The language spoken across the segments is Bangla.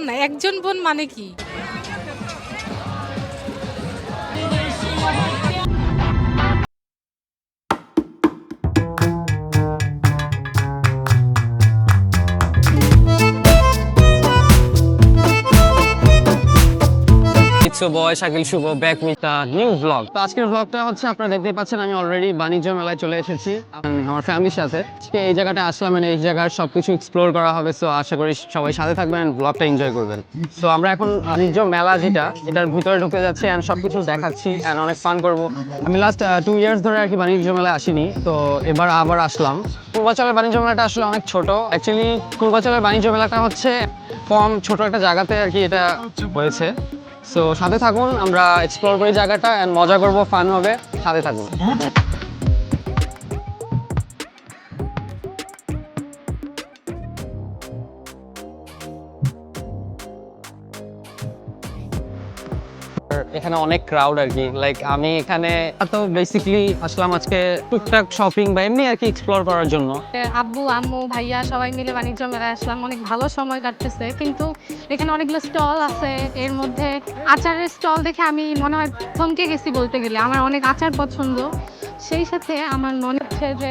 না একজন বোন মানে কি? It's boy Shakil Shubho back তো হচ্ছে আমি অলরেডি বাণিজ্য মেলায় চলে এসেছি আমার ফ্যামিলির সাথে। এই আসলাম মানে এই জায়গার এক্সপ্লোর করা হবে আশা করি সবাই সাথে থাকবেন এনজয় করবেন। আমরা এখন বাণিজ্য মেলা যেটা, এটার ভিতরে ঢুকে দেখাচ্ছি অনেক আমি লাস্ট টু ইয়ার্স ধরে আর কি মেলায় আসিনি, তো এবার আবার আসলাম। পূর্বাচলের বাণিজ্য মেলাটা আসলে অনেক ছোট। পূর্বাচলের বাণিজ্য মেলাটা হচ্ছে কম ছোট একটা জায়গাতে আর কি এটা হয়েছে। সো সাথে থাকুন আমরা এক্সপ্লোর করি জায়গাটা অ্যান্ড মজা করব ফান হবে সাথে থাকুন। এখানে অনেক ক্রাউড আর কি লাইক আমি এখানে তো বেসিক্যালি আসলাম আজকে টুকটাক শপিং বা এমনি আর কি এক্সপ্লোর করার জন্য। আব্বু, আম্মু, ভাইয়া সবাই মিলে বাণিজ্য মেলায় আসলাম। অনেক ভালো সময় কাটতেছে। কিন্তু এখানে অনেকগুলো স্টল আছে। এর মধ্যে আচারের স্টল দেখে আমি মনে হয় থমকে গেছি বলতে গেলে। আমার অনেক আচার পছন্দ। সেই সাথে আমার মনে হচ্ছে যে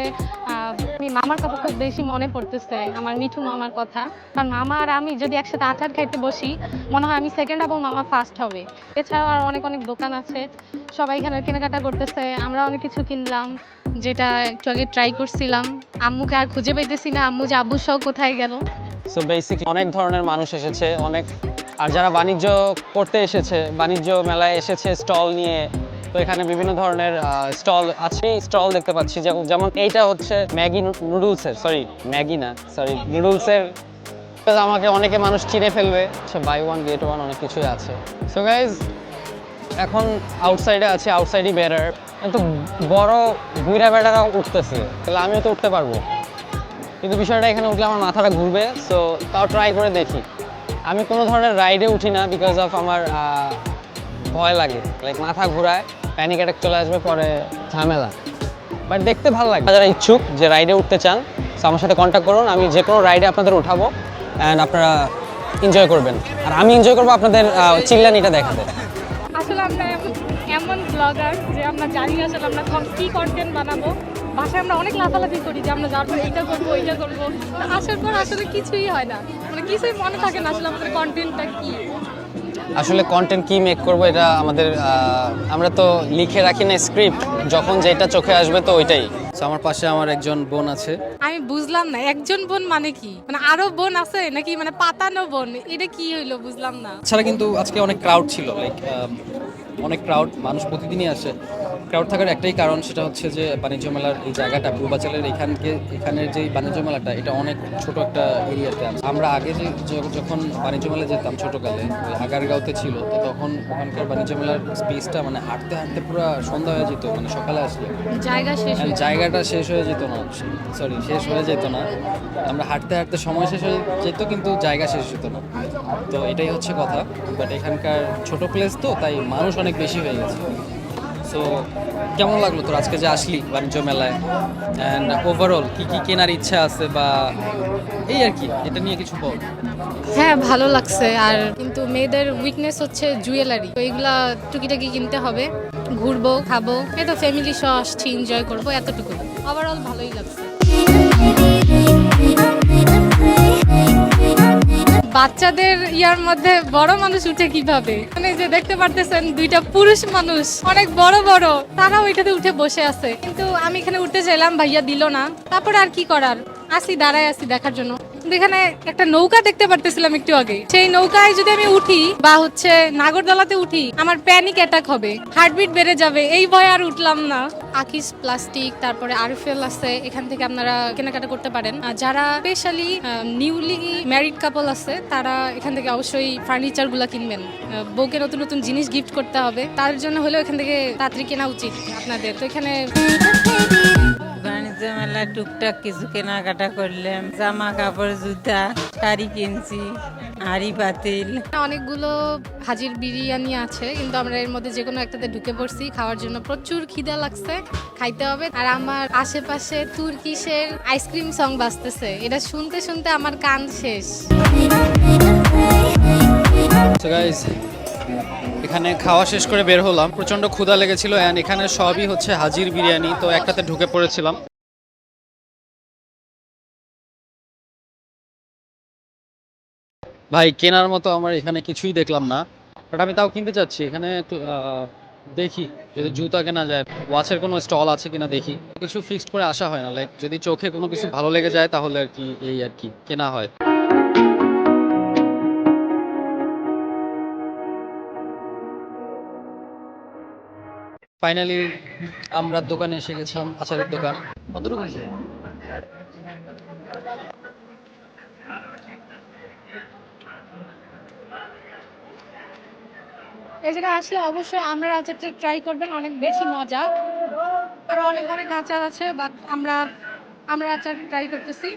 মামার কথা খুব বেশি মনে পড়তেছে, আমার মিঠু মামার কথা। কারণ মামা আর আমি যদি একসাথে আচার খাইতে বসি, মনে হয় আমি সেকেন্ড এবং মামা ফার্স্ট হবে। এছাড়াও আর অনেক অনেক দোকান আছে, সবাই এখানে কেনাকাটা করতেছে, আমরা অনেক কিছু কিনলাম, যেটা একটু আগে ট্রাই করছিলাম। আম্মুকে আর খুঁজে পাইতেছি না, আম্মু যে আব্বু সহ কোথায় গেল? সো বেসিক অনেক ধরনের মানুষ এসেছে, অনেক, আর যারা বাণিজ্য করতে এসেছে, বাণিজ্য মেলায় এসেছে, স্টল নিয়ে তো এখানে বিভিন্ন ধরনের স্টল আছে। স্টল দেখতে পাচ্ছি যেমন এইটা হচ্ছে ম্যাগি নুডলসের সরি ম্যাগি না সরি নুডলসের। আমাকে অনেকে মানুষ চিনে ফেলবে বাই ওয়ান গেট ওয়ান অনেক কিছুই আছে। সো গাইজ এখন আউটসাইডে আছে আউটসাইডই বেটার কিন্তু বড় বুড়া বেটারা উঠতেছে, তাহলে আমিও তো উঠতে পারব। কিন্তু বিষয়টা এখানে উঠলে আমার মাথাটা ঘুরবে সো তাও ট্রাই করে দেখি। আমি কোনো ধরনের রাইডে উঠি না বিকজ অফ আমার ভয় লাগে। লাইক মাথা ঘোরায় প্যানিক অ্যাটাক চলে আসবে, পরে ঝামেলা। বাট দেখতে ভালো লাগে। যারা ইচ্ছুক যে রাইডে উঠতে চান আমার সাথে কন্ট্যাক্ট করুন, আমি যে কোনো রাইডে আপনাদের উঠাবো অ্যান্ড আপনারা এনজয় করবেন। আর আমি এনজয় করব আপনাদের চিল্লানিটা দেখাতে। আসলে আমরা এমন- ব্লগার যে আমরা জানি আসলে আমরা কি কন্টেন্ট বানাবো। বাসায় আমরা অনেক লাফালাফি করি যে আমরা যাওয়ার পর এইটা করব, ওইটা করব। আসার পর আসলে কিছুই হয় না। মানে কিছুই মনে থাকে না আসলে আমাদের কন্টেন্টটা কি। আসলে কন্টেন্ট কি মেক করব এটা আমাদের আমরা তো লিখে রাখি না স্ক্রিপ্ট যখন যেটা চোখে আসবে তো ওইটাই। আমার পাশে আমার একজন বোন আছে। আমি বুঝলাম না একজন বোন মানে কি? মানে আরও বোন আছে নাকি মানে পাতানো বোন? এটা কি হইল বুঝলাম না। ছাড়া কিন্তু আজকে অনেক ক্রাউড ছিল লাইক অনেক ক্রাউড মানুষ প্রতিদিনই আসে। ক্রাউড থাকার একটাই কারণ সেটা হচ্ছে যে বাণিজ্য মেলার এই জায়গাটা পূর্বাচলের এখানকে এখানের যে বাণিজ্য মেলাটা এটা অনেক ছোট একটা এরিয়াতে আছে। আমরা আগে যে যখন বাণিজ্য মেলা যেতাম ছোটকালে ওই আগারগাঁওতে ছিল তো তখন ওখানকার বাণিজ্য মেলার স্পেসটা মানে হাঁটতে হাঁটতে পুরো সন্ধ্যা হয়ে যেত মানে সকালে আসলে। জায়গা শেষ জায়গাটা শেষ হয়ে যেত না সরি শেষ হয়ে যেত না। আমরা হাঁটতে হাঁটতে সময় শেষ হয়ে যেত কিন্তু জায়গা শেষ হতো না। তো এটাই হচ্ছে কথা বাট এখানকার ছোট প্লেস তো তাই মানুষ অনেক বেশি হয়ে গেছে। সো কেমন লাগল তোর আজকে যে আসলি বাণিজ্য মেলায়? অ্যান্ড ওভারঅল কি কি কেনার ইচ্ছা আছে বা এই আর কি, এটা নিয়ে কিছু বল। হ্যাঁ ভালো লাগছে। আর কিন্তু মেয়েদের উইকনেস হচ্ছে জুয়েলারি তো এইগুলা টুকিটাকি কিনতে হবে। ঘুরবো, খাব। এই তো ফ্যামিলি সহ আসছি এনজয় করব এতটুকু ওভারঅল ভালোই লাগছে। বাচ্চাদের ইয়ার মধ্যে বড় মানুষ উঠে কীভাবে? মানে যে দেখতে পারতেছেন দুইটা পুরুষ মানুষ, অনেক বড় বড়। তারা ওইটাতে উঠে বসে আছে। কিন্তু আমি এখানে উঠতে চাইলাম, ভাইয়া দিল না। তারপরে আর কি করার? আসি, দাঁড়ায় আসি দেখার জন্য। এখানে একটা নৌকা দেখতে পারতেছিলাম একটু আগে। সেই নৌকায় যদি আমি উঠি বা হচ্ছে নাগরদোলাতে উঠি, আমার প্যানিক অ্যাটাক হবে হার্টবিট বেড়ে যাবে, এই ভয় আর উঠলাম না। আকিস প্লাস্টিক তারপরে আরফেল আছে, এখান থেকে আপনারা কেনাকাটা করতে পারেন। যারা স্পেশালি নিউলি ম্যারিড কাপল আছে, তারা এখান থেকে অবশ্যই ফার্নিচারগুলা কিনবেন। বউকে নতুন নতুন জিনিস গিফট করতে হবে। তার জন্য হলেও এখান থেকে তাড়াতাড়ি কেনা উচিত আপনাদের। তো এখানে বাণিজ্য মেলায় টুকটাক কিছু কেনাকাটা করলাম জামা কাপড় জুতা শাড়ি কিনছি হাড়ি পাতিল। অনেকগুলো হাজির বিরিয়ানি আছে কিন্তু আমরা এর মধ্যে যে কোনো একটাতে ঢুকে পড়ছি খাওয়ার জন্য প্রচুর খিদা লাগছে খাইতে হবে। আর আমার আশেপাশে তুর্কিশের আইসক্রিম সং বাজতেছে এটা শুনতে শুনতে আমার কান শেষ। এখানে খাওয়া শেষ করে বের হলাম। প্রচণ্ড ক্ষুধা লেগেছিল অ্যান্ড এখানে সবই হচ্ছে হাজির বিরিয়ানি তো একটাতে ঢুকে পড়েছিলাম। ভাই, কেনার মতো আমার এখানে কিছুই দেখলাম না বাট আমি তাও কিনতে চাচ্ছি। এখানে দেখি, যদি জুতা কেনা যায় ওয়াচের কোনো স্টল আছে কিনা দেখি। কিছু ফিক্সড করে আসা হয় না লাইক যদি চোখে কোনো কিছু ভালো লেগে যায়, তাহলে আর কি এই আর কি, কেনা হয়। ফাইনালি আমরা দোকানে এসে গেছিলাম, আচারের দোকান। কতটুকু এই জায়গায় আসলে অবশ্যই আমরা আচারটা ট্রাই করবেন, অনেক বেশি মজা। আর অনেক অনেক আচার আছে বাট আমরা আমরা আচার ট্রাই করতেছি।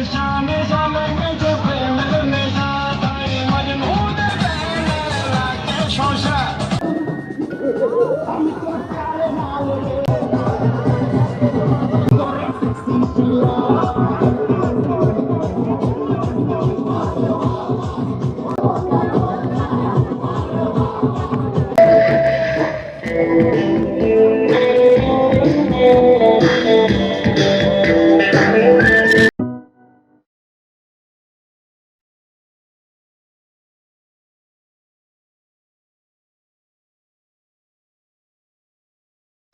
Christmas time is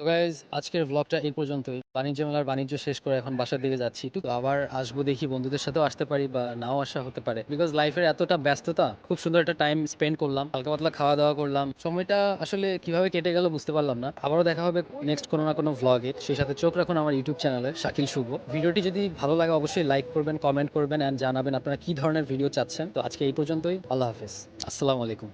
তো গাইজ আজকের ব্লগটা এই পর্যন্তই। বাণিজ্য মেলার বাণিজ্য শেষ করে এখন বাসার দিকে যাচ্ছি। তো আবার আসব দেখি, বন্ধুদের সাথেও আসতে পারি বা নাও আসা হতে পারে। বিকজ লাইফের এতটা ব্যস্ততা, খুব সুন্দর একটা টাইম স্পেন্ড করলাম। হালকা পাতলা খাওয়া দাওয়া করলাম। সময়টা আসলে কীভাবে কেটে গেল বুঝতে পারলাম না। আবারও দেখা হবে নেক্সট কোনো না কোনো ভ্লগে সেই সাথে চোখ রাখুন আমার ইউটিউব চ্যানেলে শাকিল শুভ। ভিডিওটি যদি ভালো লাগে অবশ্যই লাইক করবেন কমেন্ট করবেন অ্যান্ড জানাবেন আপনারা কি ধরনের ভিডিও চাচ্ছেন। তো আজকে এই পর্যন্তই। আল্লাহ হাফেজ। আসসালামু আলাইকুম।